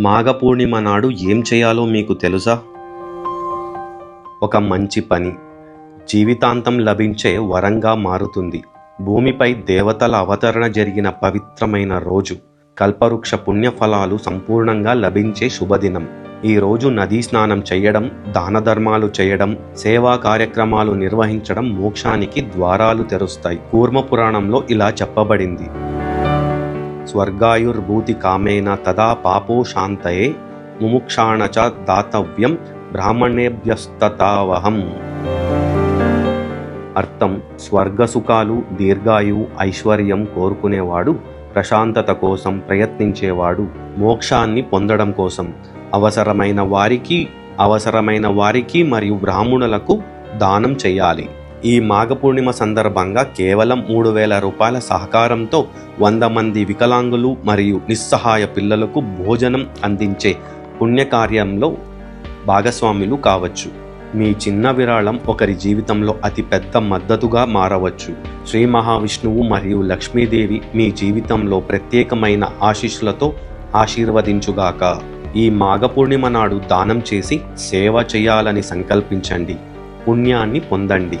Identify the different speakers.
Speaker 1: మాఘ పూర్ణిమ నాడు ఏం చేయాలో మీకు తెలుసా? ఒక మంచి పని. జీవితాంతం లభించే వరంగా మారుతుంది. భూమిపై దేవతల అవతరణ జరిగిన పవిత్రమైన రోజు. కల్పవృక్ష పుణ్యఫలాలు సంపూర్ణంగా లభించే శుభదినం. ఈ రోజు నదీ స్నానం చేయడం దాన ధర్మాలు చేయడం సేవా కార్యక్రమాలు నిర్వహించడం మోక్షానికి ద్వారాలు తెరుస్తాయి. కూర్మ పురాణంలో ఇలా చెప్పబడింది. స్వర్గాయుర్భూతి కామేన తదా పాపో శాంతయే ముముక్షాణ చ దాతవ్యం బ్రాహ్మణేభ్యస్తతావహం. అర్థం. స్వర్గసుఖాలు దీర్ఘాయు ఐశ్వర్యం కోరుకునేవాడు ప్రశాంతత కోసం ప్రయత్నించేవాడు మోక్షాన్ని పొందడం కోసం. అవసరమైన వారికి అవసరమైన వారికి మరియు బ్రాహ్మణులకు దానం చేయాలి. ఈ మాఘ పూర్ణిమ సందర్భంగా కేవలం మూడు వేల రూపాయల సహకారంతో వంద మంది వికలాంగులు మరియు నిస్సహాయ పిల్లలకు భోజనం అందించే పుణ్యకార్యంలో భాగస్వాములు కావచ్చు. మీ చిన్న విరాళం ఒకరి జీవితంలో అతి పెద్ద మద్దతుగా మారవచ్చు. శ్రీ మహావిష్ణువు మరియు లక్ష్మీదేవి మీ జీవితంలో ప్రత్యేకమైన ఆశీస్సులతో ఆశీర్వదించుగాక. ఈ మాఘ పూర్ణిమ నాడు దానం చేసి సేవ చేయాలని సంకల్పించండి. పుణ్యాన్ని పొందండి.